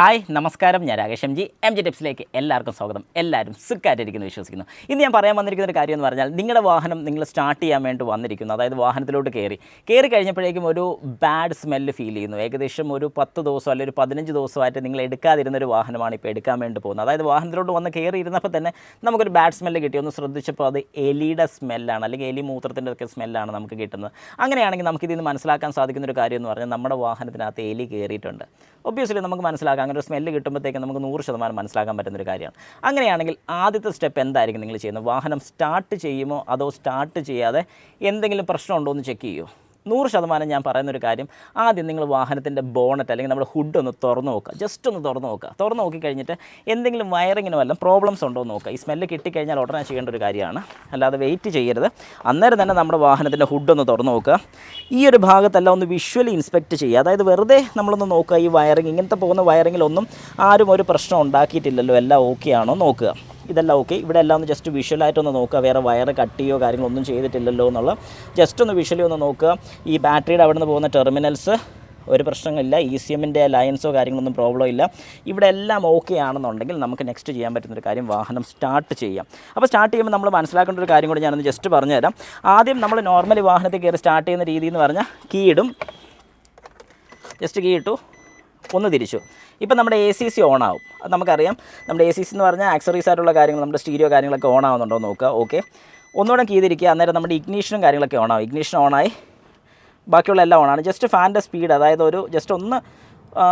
Hi നമസ്കാരം. ഞാൻ Rakesh M G. M G ടിപ്സിലേക്ക് എല്ലാവർക്കും സ്വാഗതം. എല്ലാവരും സുഖമായിട്ടിരിക്കുന്നു വിശ്വസിക്കുന്നു. ഇന്ന് ഞാൻ പറയാൻ വന്നിരിക്കുന്ന ഒരു കാര്യം എന്ന് പറഞ്ഞാൽ നിങ്ങളുടെ വാഹനം നിങ്ങൾ സ്റ്റാർട്ട് ചെയ്യാൻ വേണ്ടി വന്നിരിക്കുന്നു. അതായത് വാഹനത്തിലോട്ട് കയറി. കയറി കഴിഞ്ഞപ്പോഴേക്കും ഒരു ബാഡ് സ്മെല്ല് ഫീൽ ചെയ്യുന്നു. ഏകദേശം ഒരു പത്ത് ദിവസം അല്ലെങ്കിൽ ഒരു പതിനഞ്ച് ദിവസമായിട്ട് നിങ്ങൾ എടുക്കാതിരുന്ന ഒരു വാഹനമാണ് ഇപ്പോൾ എടുക്കാൻ വേണ്ടി പോകുന്നത്. അതായത് വാഹനത്തിലോട്ട് വന്ന് കയറി ഇരുന്നപ്പോൾ തന്നെ നമുക്കൊരു ബാഡ് സ്മെല്ല് കിട്ടി. ഒന്ന് ശ്രദ്ധിച്ചപ്പോൾ അത് എലിയുടെ സ്മെല്ലാണ് അല്ലെങ്കിൽ എലി മൂത്രത്തിന്റെ ഒക്കെ സ്മെല്ലാണ് നമുക്ക് കിട്ടുന്നത്. അങ്ങനെയാണെങ്കിൽ നമുക്കിതിന് മനസ്സിലാക്കാൻ സാധിക്കുന്ന ഒരു കാര്യം എന്ന് പറഞ്ഞാൽ നമ്മുടെ വാഹനത്തിനകത്ത് എലി കയറിയിട്ടുണ്ട്. ഒബ്വിയസ്ലി നമുക്ക് മനസ്സിലാക്കാം. അങ്ങനെ ഒരു സ്മെല്ല് കിട്ടുമ്പോഴത്തേക്ക് നമുക്ക് നൂറ് ശതമാനം മനസ്സിലാക്കാൻ പറ്റുന്നൊരു കാര്യമാണ്. അങ്ങനെയാണെങ്കിൽ ആദ്യത്തെ സ്റ്റെപ്പ് എന്തായിരിക്കും നിങ്ങൾ ചെയ്യുന്നത്? വാഹനം സ്റ്റാർട്ട് ചെയ്യുമോ? അതോ സ്റ്റാർട്ട് ചെയ്യാതെ എന്തെങ്കിലും പ്രശ്നമുണ്ടോ എന്ന് ചെക്ക് ചെയ്യുമോ നൂറ് ശതമാനം ഞാൻ പറയുന്നൊരു കാര്യം ആദ്യം നിങ്ങൾ വാഹനത്തിന്റെ ബോണറ്റ് അല്ലെങ്കിൽ നമ്മുടെ ഹുഡ് ഒന്ന് തുറന്ന് നോക്കുക. ജസ്റ്റ് ഒന്ന് തുറന്ന് നോക്കുക. തുറന്ന് നോക്കി കഴിഞ്ഞിട്ട് എന്തെങ്കിലും വയറിങ്ങിന് വല്ല പ്രോബ്ലംസ് ഉണ്ടോ എന്ന് നോക്കുക. ഈ സ്മെല്ല് കിട്ടിക്കഴിഞ്ഞാൽ ഉടനെ ചെയ്യേണ്ട ഒരു കാര്യമാണ്. അല്ലാതെ വെയിറ്റ് ചെയ്യരുത്. അന്നേരം തന്നെ നമ്മുടെ വാഹനത്തിന്റെ ഹുഡ് ഒന്ന് തുറന്ന് നോക്കുക. ഈ ഒരു ഭാഗത്തെല്ലാം ഒന്ന് വിഷ്വലി ഇൻസ്പെക്ട് ചെയ്യുക. അതായത് വെറുതെ നമ്മളൊന്ന് നോക്കുക. ഈ വയറിങ് ഇങ്ങനത്തെ പോകുന്ന വയറിങ്ങിലൊന്നും ആരും ഒരു പ്രശ്നം ഉണ്ടാക്കിയിട്ടില്ലല്ലോ. എല്ലാം ഓക്കെ ആണോ നോക്കുക. ഇതെല്ലാം ഓക്കെ ഇവിടെ എല്ലാം ഒന്ന് ജസ്റ്റ് വിഷ്വലായിട്ടൊന്ന് നോക്കുക. വേറെ വയർ കട്ടിയോ കാര്യങ്ങളൊന്നും ചെയ്തിട്ടില്ലല്ലോ എന്നുള്ള. ജസ്റ്റ് ഒന്ന് വിഷ്വലി ഒന്ന് നോക്കുക. ഈ ബാറ്ററിയുടെ അവിടെ നിന്ന് പോകുന്ന ടെർമിനൽസ് ഒരു പ്രശ്നങ്ങളില്ല ഇ സി എമ്മിന്റെ ലയൻസോ കാര്യങ്ങളൊന്നും പ്രോബ്ലം ഇല്ല. ഇവിടെ എല്ലാം ഓക്കെ ആണെന്നുണ്ടെങ്കിൽ നമുക്ക് നെക്സ്റ്റ് ചെയ്യാൻ പറ്റുന്നൊരു കാര്യം വാഹനം സ്റ്റാർട്ട് ചെയ്യാം. അപ്പോൾ സ്റ്റാർട്ട് ചെയ്യുമ്പോൾ നമ്മൾ മനസ്സിലാക്കേണ്ട ഒരു കാര്യം കൂടി ഞാനൊന്ന് ജസ്റ്റ് പറഞ്ഞുതരാം. ആദ്യം നമ്മൾ നോർമലി വാഹനത്തിൽ കയറി സ്റ്റാർട്ട് ചെയ്യുന്ന രീതി എന്ന് പറഞ്ഞാൽ കീ ഇടും. ജസ്റ്റ് കീ ഇട്ടു. ഒന്ന് തിരിച്ചു. ഇപ്പം നമ്മുടെ എ സി സി ഓൺ ആവും അത് നമുക്കറിയാം. നമ്മുടെ എ സി സി എന്ന് പറഞ്ഞാൽ ആക്സറീസ് ആയിട്ടുള്ള കാര്യങ്ങൾ നമ്മുടെ സ്റ്റീരിയോ കാര്യങ്ങളൊക്കെ ഓൺ ആവുന്നുണ്ടോ നോക്കുക. ഓക്കെ ഒന്നുകൂടെ കീതിരിക്കുക അന്നേരം നമ്മുടെ ഇഗ്നീഷനും കാര്യങ്ങളൊക്കെ ഓൺ ആവും ഇഗ്നീഷൻ ഓണായി. ബാക്കിയുള്ള എല്ലാം ഓണാണ്. ജസ്റ്റ് ഫാനിന്റെ സ്പീഡ് അതായത് ഒരു ജസ്റ്റ് ഒന്ന്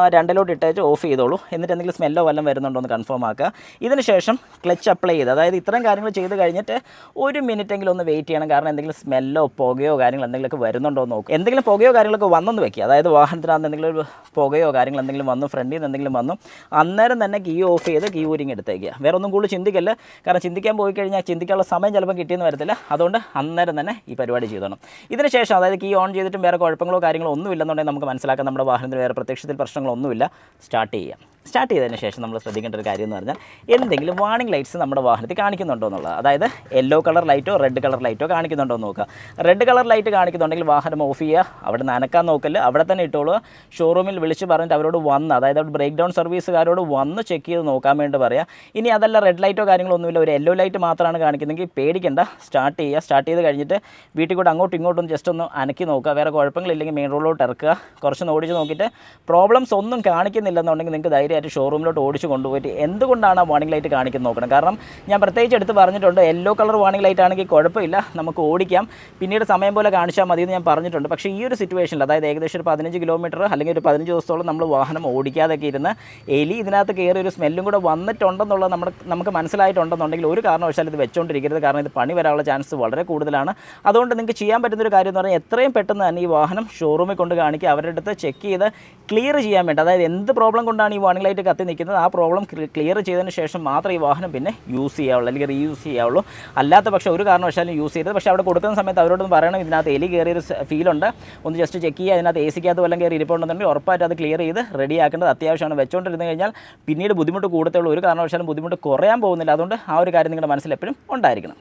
രണ്ടിലോട്ട് ഇട്ടേച്ച് ഓഫ് ചെയ്തോളൂ. എന്നിട്ട് എന്തെങ്കിലും സ്മെല്ലോ വല്ലതും വരുന്നുണ്ടോ എന്ന് കൺഫേം ആക്കുക. ഇതിന് ശേഷം ക്ലച്ച് അപ്ലൈ ചെയ്ത് അതായത് ഇത്രയും കാര്യങ്ങൾ ചെയ്ത് കഴിഞ്ഞിട്ട് ഒരു മിനിറ്റ് എങ്കിലും ഒന്ന് വെയിറ്റ് ചെയ്യണം. കാരണം എന്തെങ്കിലും സ്മെല്ലോ പുകയോ കാര്യങ്ങൾ എന്തെങ്കിലുമൊക്കെ വരുന്നുണ്ടോ എന്ന് നോക്കും. എന്തെങ്കിലും പുകയോ കാര്യങ്ങളൊക്കെ വന്നെന്ന് വെക്കുക അതായത് വാഹനത്തിനകത്ത് എന്തെങ്കിലും ഒരു പുകയോ കാര്യങ്ങൾ എന്തെങ്കിലും വന്നു ഫ്രണ്ടിൽ നിന്ന് എന്തെങ്കിലും വന്നു അന്നേരം തന്നെ കീ ഓഫ് ചെയ്ത് കീ ഊരിങ് എടുത്തേക്കുക. വേറെ ഒന്നും കൂടുതൽ ചിന്തിക്കല്ല. കാരണം ചിന്തിക്കാൻ പോയി കഴിഞ്ഞാൽ ചിന്തിക്കാനുള്ള സമയം ചിലപ്പോൾ കിട്ടിയെന്ന് വരത്തില്ല. അതുകൊണ്ട് അന്നേരം തന്നെ ഈ പരിപാടി ചെയ്തോണം. ഇതിനുശേഷം അതായത് കീ ഓൺ ചെയ്തിട്ടും വേറെ കുഴപ്പങ്ങളോ കാര്യങ്ങളോ ഒന്നും ഇല്ലെന്നുണ്ടെങ്കിൽ നമുക്ക് മനസ്സിലാക്കാം. നമ്മുടെ വാഹനത്തിന് വേറെ പ്രത്യക്ഷത്തിൽ പ്രശ്നങ്ങളൊന്നുമില്ല. സ്റ്റാർട്ട് ചെയ്യാം. സ്റ്റാർട്ട് ചെയ്തതിന് ശേഷം നമ്മൾ ശ്രദ്ധിക്കേണ്ട ഒരു കാര്യം എന്ന് പറഞ്ഞാൽ എന്തെങ്കിലും വാണിംഗ് ലൈറ്റ്സ് നമ്മുടെ വാഹനത്തിൽ കാണിക്കുന്നുണ്ടോ എന്നുള്ളത്. അതായത് യെല്ലോ കളർ ലൈറ്റോ റെഡ് കളർ ലൈറ്റോ കാണിക്കുന്നുണ്ടോ എന്ന് നോക്കുക. റെഡ് കളർ ലൈറ്റ് കാണിക്കുന്നുണ്ടെങ്കിൽ വാഹനം ഓഫ് ചെയ്യുക അവിടെ നനക്കാൻ നോക്കൽ അവിടെ തന്നെ ഇട്ടോളൂ ഷോറൂമിൽ വിളിച്ച് പറഞ്ഞിട്ട് അവരോട് വന്ന് അതായത് അവിടെ ബ്രേക്ക് ഡൗൺ സർവീസുകാരോട് വന്ന് ചെക്ക് ചെയ്ത് നോക്കാൻ വേണ്ടി പറയാം. ഇനി അതല്ല റെഡ് ലൈറ്റോ കാര്യങ്ങളോ ഒന്നുമില്ല ഒരു യെല്ലോ ലൈറ്റ് മാത്രമാണ് കാണിക്കുന്നതെങ്കിൽ പേടിക്കേണ്ട. സ്റ്റാർട്ട് ചെയ്യുക. സ്റ്റാർട്ട് ചെയ്ത് കഴിഞ്ഞിട്ട് വീട്ടിൽ കൂടെ അങ്ങോട്ടും ഇങ്ങോട്ടും ജസ്റ്റ് ഒന്ന് അനക്കി നോക്കുക. വേറെ കുഴപ്പങ്ങളില്ലെങ്കിൽ മെയിൻ റോഡിലോട്ട് ഇറക്കുക. കുറച്ച് ഓടിച്ച് നോക്കിയിട്ട് പ്രോബ്ലംസ് ഒന്നും കാണിക്കുന്നില്ലെന്നുണ്ടെങ്കിൽ നിങ്ങൾക്ക് ധൈര്യമായിട്ട് ഷോറൂമിലോട്ട് ഓടിച്ചു കൊണ്ടുപോയിട്ട് എന്തുകൊണ്ടാണ് ആ വാണിംഗ് ലൈറ്റ് കാണിക്കുന്നത് നോക്കണം. കാരണം ഞാൻ പ്രത്യേകിച്ച് എടുത്ത് പറഞ്ഞിട്ടുണ്ട് യെല്ലോ കളർ വാണിംഗ് ലൈറ്റ് ആണെങ്കിൽ കുഴപ്പമില്ല നമുക്ക് ഓടിക്കാം. പിന്നീട് സമയം പോലെ കാണിച്ചാൽ മതി എന്ന് ഞാൻ പറഞ്ഞിട്ടുണ്ട്. പക്ഷേ ഈ ഒരു സിറ്റുവേഷനിൽ അതായത് ഏകദേശം ഒരു പതിനഞ്ച് കിലോമീറ്റർ അല്ലെങ്കിൽ ഒരു പതിനഞ്ച് ദിവസത്തോളം നമ്മൾ വാഹനം ഓടിക്കാതൊക്കെ ഇരുന്ന് എലി ഇതിനകത്ത് കയറി ഒരു സ്മെല്ലും കൂടെ വന്നിട്ടുണ്ടെന്നുള്ള നമ്മുടെ നമുക്ക് മനസ്സിലായിട്ടുണ്ടെന്നുണ്ടെങ്കിൽ ഒരു കാരണവശാലും ഇത് വെച്ചുകൊണ്ടിരിക്കരുത് കാരണം ഇത് പണി വരാനുള്ള ചാൻസ് വളരെ കൂടുതലാണ്. അതുകൊണ്ട് നിങ്ങൾക്ക് ചെയ്യാൻ പറ്റുന്ന ഒരു കാര്യം എന്ന് പറഞ്ഞാൽ എത്രയും പെട്ടെന്ന് തന്നെ ഈ വാഹനം ഷോറൂമിൽ കൊണ്ട് കാണിക്കുക. അവരുടെ അടുത്ത് ചെക്ക് ചെയ്ത് ക്ലിയർ ചെയ്യാൻ വേണ്ടി അതായത് എന്ത് പ്രോബ്ലം കൊണ്ടാണ് ഈ വാണിംഗ് ലൈറ്റ് കത്തി നിൽക്കുന്നത് ആ പ്രോബ്ലം ക്ലിയർ ചെയ്തതിന് ശേഷം മാത്രം ഈ വാഹനം പിന്നെ യൂസ് ചെയ്യാവുള്ളൂ അല്ലെങ്കിൽ റീയൂസ് ചെയ്യാവുള്ളൂ. അല്ലാത്ത പക്ഷേ ഒരു കാരണവശാലും യൂസ് ചെയ്തത് പക്ഷേ അവിടെ കൊടുക്കുന്ന സമയത്ത് അവരോടൊന്ന് പറയണം ഇതിനകത്ത് എലി കയറിയൊരു ഫീലുണ്ട് ഒന്ന് ജസ്റ്റ് ചെക്ക് ചെയ്യുക അതിനകത്ത് എ സിക്കകത്ത് വല്ലതും കയറി ഇരിപ്പുണ്ടെന്നുണ്ടെങ്കിൽ ഉറപ്പായിട്ട് അത് ക്ലിയർ ചെയ്ത് റെഡി ആക്കേണ്ടത് അത്യാവശ്യമാണ്. വെച്ചുകൊണ്ടിരുന്ന് കഴിഞ്ഞാൽ പിന്നീട് ബുദ്ധിമുട്ട് കൂടത്തുള്ളൂ ഒരു കാരണവശാലും ബുദ്ധിമുട്ട് കുറയാൻ പോകുന്നില്ല. അതുകൊണ്ട് ആ ഒരു കാര്യം നിങ്ങളുടെ മനസ്സിൽ എപ്പോഴും ഉണ്ടായിരിക്കണം.